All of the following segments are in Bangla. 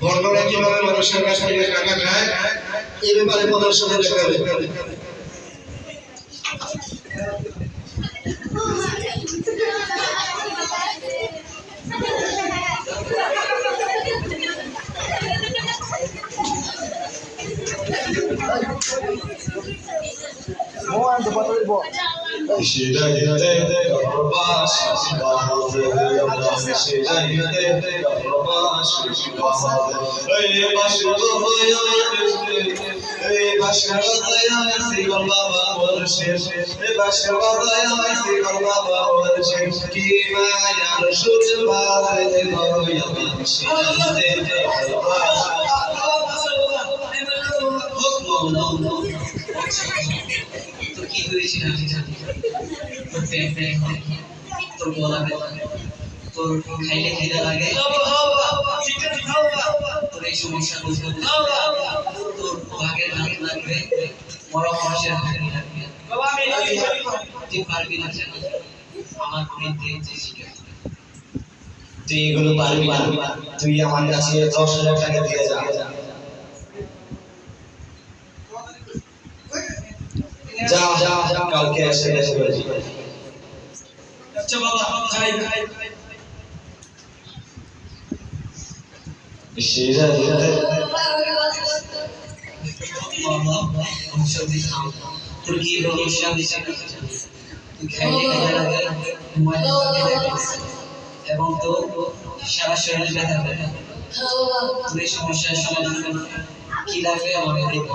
বর্ণনা কীভাবে মানুষের কাছ থেকে টাকা খায় এই ব্যাপারে প্রদর্শনী দেখাবে Şirayete kafabaş, şifahadı yapmaz. Şirayete kafabaş, şifahadı. Ey কি হয়েছিল আমি জানি তোর পেট ব্যথা তোর গলা ব্যথা, তোর খাইলে খিদা লাগে। তোর এই সমস্যা বুঝতে তোর বাঘের হাত লাগবে বড় মানুষের হাতে লাগবে। তুই পারবি না জানি। আমার বিরুদ্ধে যে শিখে তুই এগুলো পারবি না। তুই আমার কাছে দশ হাজার টাকা দিয়ে যা। যা কালকে এসে এসে আচ্ছা বাবা যাই বাবা খাও তোর কি খাইলে খাইলে লাগে। এবং তোর সারা শরীর ব্যথা করে। তোর সমস্যার সমাধান কি লাগবে আমাকে দেখো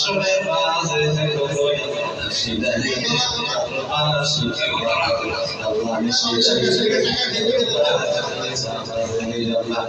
শুনে বাজে সেটা হেরে প্রবাসী আল্লাহ হেরে আল্লাহ